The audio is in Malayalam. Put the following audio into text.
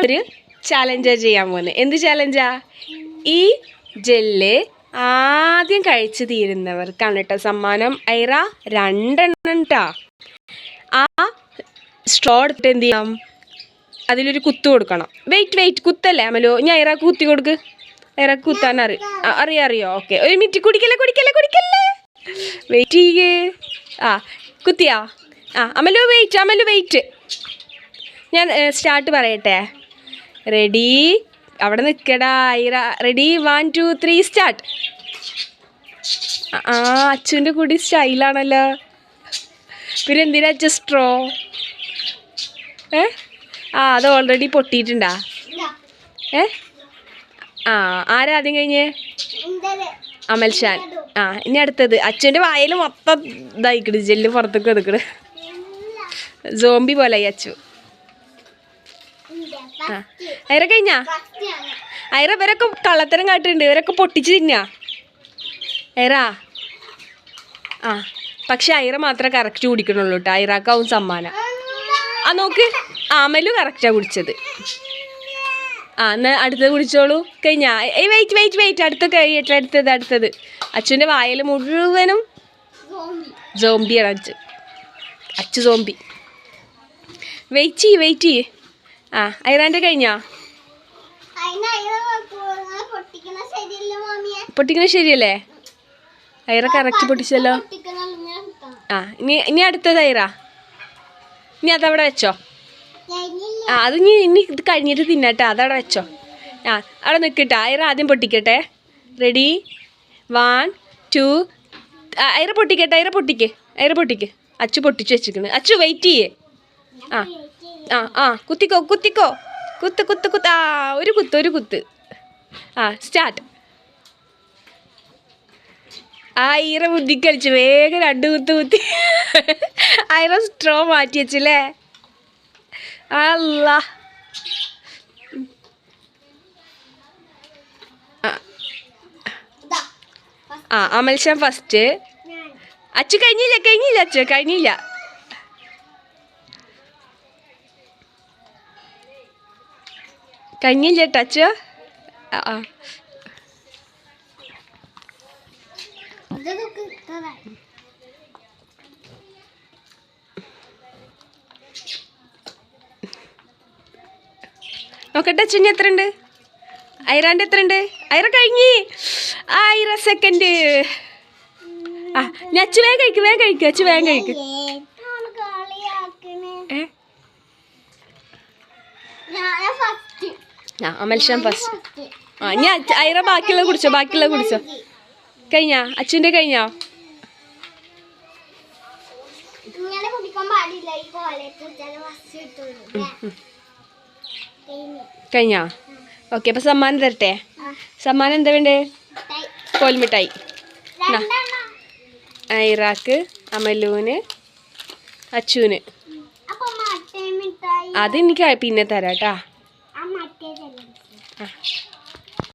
ഒരു ചാലഞ്ചാ ചെയ്യാൻ പോകുന്നത് എന്ത് ചാലഞ്ചാ ഈ ജെല്ല് ആദ്യം കഴിച്ചു തീരുന്നവർക്കാണ് കേട്ടോ സമ്മാനം. ഐറ രണ്ടെണ്ണം കേട്ടോ ആ സ്ട്രോ എടുത്തിട്ട് എന്ത് ചെയ്യാം അതിലൊരു കുത്തു കൊടുക്കണം. വെയിറ്റ് വെയിറ്റ് കുത്തല്ലേ അമലോ? ഞാൻ ഐറാക്ക് കുത്തി കൊടുക്ക്. ഐറാക്ക് കുത്താൻ അറി അറിയാം അറിയോ? ഓക്കെ ഒരു മിനിറ്റ് കുടിക്കല്ലേ കുടിക്കല്ലേ കുടിക്കല്ലേ? വെയിറ്റ് ചെയ്യേ. ആ കുത്തിയാ. ആ അമലോ വെയിറ്റ് അമലോ വെയിറ്റ് ഞാൻ സ്റ്റാർട്ട് പറയട്ടെ. റെഡി അവിടെ നിൽക്കടാ Aira ready one two three start ആ അച്ഛന്റെ കൂടി സ്റ്റൈലാണല്ലോ. പിന്നെ എന്തിനാ അച്ഛൻ സ്ട്രോ ഏ? ആ അത് ഓൾറെഡി പൊട്ടിയിട്ടുണ്ടാ? ഏ? ആ ആരാ ആദ്യം കഴിഞ്ഞേ? അമൽഷാൻ ആ ഇനി അടുത്തത്. അച്ഛന്റെ വായിൽ മൊത്തം ഇതായിക്കണ് ജെല്ല് പുറത്തേക്ക് ഒതുക്കണ് സോംബി പോലെ അച്ചു. ആ. കഴിഞ്ഞ? ഐറ ഇവരൊക്കെ കള്ളത്തരം കാട്ടിട്ടുണ്ട് ഇവരൊക്കെ പൊട്ടിച്ച് തിന്നാ അയറാ ആ പക്ഷെ അയറ മാത്രമേ കറക്റ്റ് കുടിക്കണുള്ളൂ കേട്ടോ അയറാക്കാവും സമ്മാനം. ആ നോക്ക് ആമലു കറക്റ്റാ കുടിച്ചത്. ആ എന്നാ അടുത്തത് കുടിച്ചോളൂ. കഴിഞ്ഞാ? ഏയ് വെയിറ്റ് വെയിറ്റ് വെയിറ്റ് അടുത്ത കഴിയട്ടെ അടുത്തത് അടുത്തത്. അച്ഛന്റെ വായൽ മുഴുവനും സോംബിയാണ് അച്ഛൻ. അച്ഛ സോംബി വെയിറ്റ് ചെയ്യ് വെയിറ്റ് ചെയ്യ്. ആ ഐറാന്റെ കഴിഞ്ഞോ? പൊട്ടിക്കണ ശരിയല്ല ഐറ കറക്റ്റ് പൊട്ടിച്ചല്ലോ. ആ ഇനി ഇനി അടുത്തത് ഐറ. ഇനി അതവിടെ വെച്ചോ. ആ അത് ഇനി ഇനി ഇത് കഴിഞ്ഞിട്ട് തിന്നട്ടെ അതവിടെ വെച്ചോ. ആ അവിടെ നിൽക്കട്ടെ ഐറ ആദ്യം പൊട്ടിക്കട്ടെ. റെഡി വൺ ടു ഐറ പൊട്ടിക്കട്ടെ ഐറ പൊട്ടിക്ക്. ഐറ പൊട്ടിക്ക്. അച്ചു പൊട്ടിച്ച് വെച്ചിരിക്കുന്നത് അച്ചു വെയിറ്റ് ചെയ്യേ. ആ. ആ ആ കുത്തിക്കോ കുത്തിക്കോ. കുത്ത് കുത്ത് കുത്ത്. ആ ഒരു കുത്ത് ഒരു കുത്ത്. ആ സ്റ്റാർട്ട് ആ ഈറ ബുദ്ധി കളിച്ച് വേഗം രണ്ട് കുത്ത് കുത്തി. ഐറ സ്ട്രോ മാറ്റി വെച്ചല്ലേ? അല്ല ആ. അമൽഷൻ ഫസ്റ്റ് അച്ചു കഴിഞ്ഞില്ല കഴിഞ്ഞില്ല അച്ചു കഴിഞ്ഞില്ല. കഴിഞ്ഞില്ല ടച്ച്. ആ. നോക്കട്ടെ അച്ഛൻ എത്ര ഉണ്ട് ഐറാന്റെ എത്ര ഉണ്ട് ഐറ കഴിഞ്ഞി. ഐറ സെക്കൻഡ് ആ ഞാൻ അച്ഛ വേഗം കഴിക്കും വേഗം കഴിക്കും അച്ഛ വേഗം കഴിക്കും. ഏ. ആ അമൽഷാൻ ഫസ്റ്റ്. ആ ഇനി അയറ ഐറ ബാക്കിയുള്ളത് കുടിച്ചോ ബാക്കിയുള്ള കുടിച്ചോ. കഴിഞ്ഞാ? അച്ഛന്റെ കഴിഞ്ഞോ? കഴിഞ്ഞ. ഓക്കെ അപ്പൊ സമ്മാനം തരട്ടെ? സമ്മാനം എന്താ വേണ്ടേ? മിഠായി. കോൽമിഠായി. ഐറാക്ക് അമലൂന് അച്ചൂന് അതെനിക്ക് പിന്നെ തരാം കേട്ടാ ആ മറ്റേ തരാം. ആ